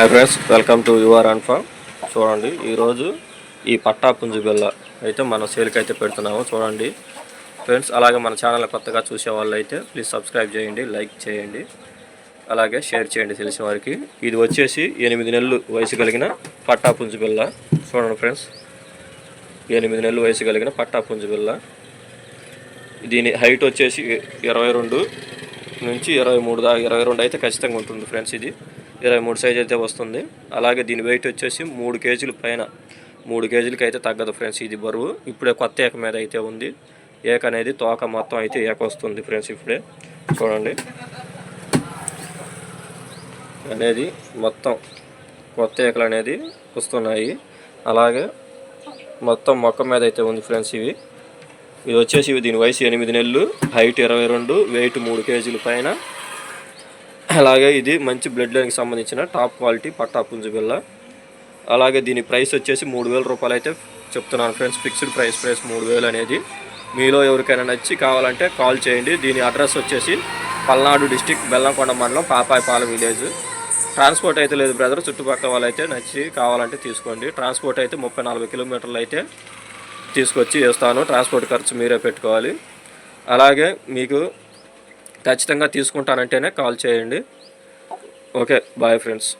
Hi friends welcome to your and farm చూడండి ఈరోజు ఈ పట్టా పుంజు బిల్ల అయితే మనం సేల్కి అయితే పెడుతున్నాము చూడండి. ఫ్రెండ్స్ అలాగే మన ఛానల్ కొత్తగా చూసే వాళ్ళు అయితే ప్లీజ్ సబ్స్క్రైబ్ చేయండి లైక్ చేయండి. అలాగే షేర్ చేయండి తెలిసిన వారికి. ఇది వచ్చేసి ఎనిమిది నెలలు వయసు కలిగిన పట్టా పుంజు బిల్ల చూడండి ఫ్రెండ్స్ ఎనిమిది నెలలు వయసు కలిగిన పట్టా పుంజు బిల్ల దీని హైట్ వచ్చేసి ఇరవై రెండు నుంచి ఇరవై మూడు దాకా ఇరవై రెండు అయితే ఖచ్చితంగా ఉంటుంది ఫ్రెండ్స్ ఇది. ఇరవై మూడు సైజ్ అయితే వస్తుంది. అలాగే దీని వెయిట్ వచ్చేసి మూడు కేజీల పైన. మూడు కేజీలకి అయితే తగ్గదు ఫ్రెండ్స్ ఇది బరువు. ఇప్పుడే కొత్త ఏక మీద అయితే ఉంది. ఏక అనేది తోక మొత్తం అయితే ఏక వస్తుంది ఫ్రెండ్స్ ఇప్పుడే. చూడండి. అనేది మొత్తం కొత్త ఏకలు అనేది వస్తున్నాయి. అలాగే మొత్తం మొక్క మీద అయితే ఉంది ఫ్రెండ్స్ ఇవి. ఇది వచ్చేసి ఇవి దీని వయసు ఎనిమిది నెలలు హైట్ ఇరవై రెండు వెయిట్ మూడు కేజీల పైన. అలాగే ఇది మంచి బ్లడ్ లైన్కి సంబంధించిన టాప్ క్వాలిటీ పట్టా పుంజుబిల్ల అలాగే దీని ప్రైస్ వచ్చేసి మూడు వేల రూపాయలు అయితే చెప్తున్నాను ఫ్రెండ్స్. ఫిక్స్డ్ ప్రైస్ ప్రైస్ మూడు వేలు అనేది. మీలో ఎవరికైనా నచ్చి కావాలంటే కాల్ చేయండి. దీని అడ్రస్ వచ్చేసి పల్నాడు డిస్టిక్ బెల్లంకొండ మండలం పాపాయపాలెం విలేజ్. ట్రాన్స్పోర్ట్ అయితే లేదు బ్రదర్. చుట్టుపక్కల వాళ్ళు అయితే నచ్చి కావాలంటే తీసుకోండి. ట్రాన్స్పోర్ట్ అయితే ముప్పై నలభై కిలోమీటర్లు అయితే తీసుకొచ్చి వేస్తాను. ట్రాన్స్పోర్ట్ ఖర్చు మీరే పెట్టుకోవాలి. అలాగే మీకు ఖచ్చితంగా తీసుకుంటానంటేనే కాల్ చేయండి. Okay bye friends.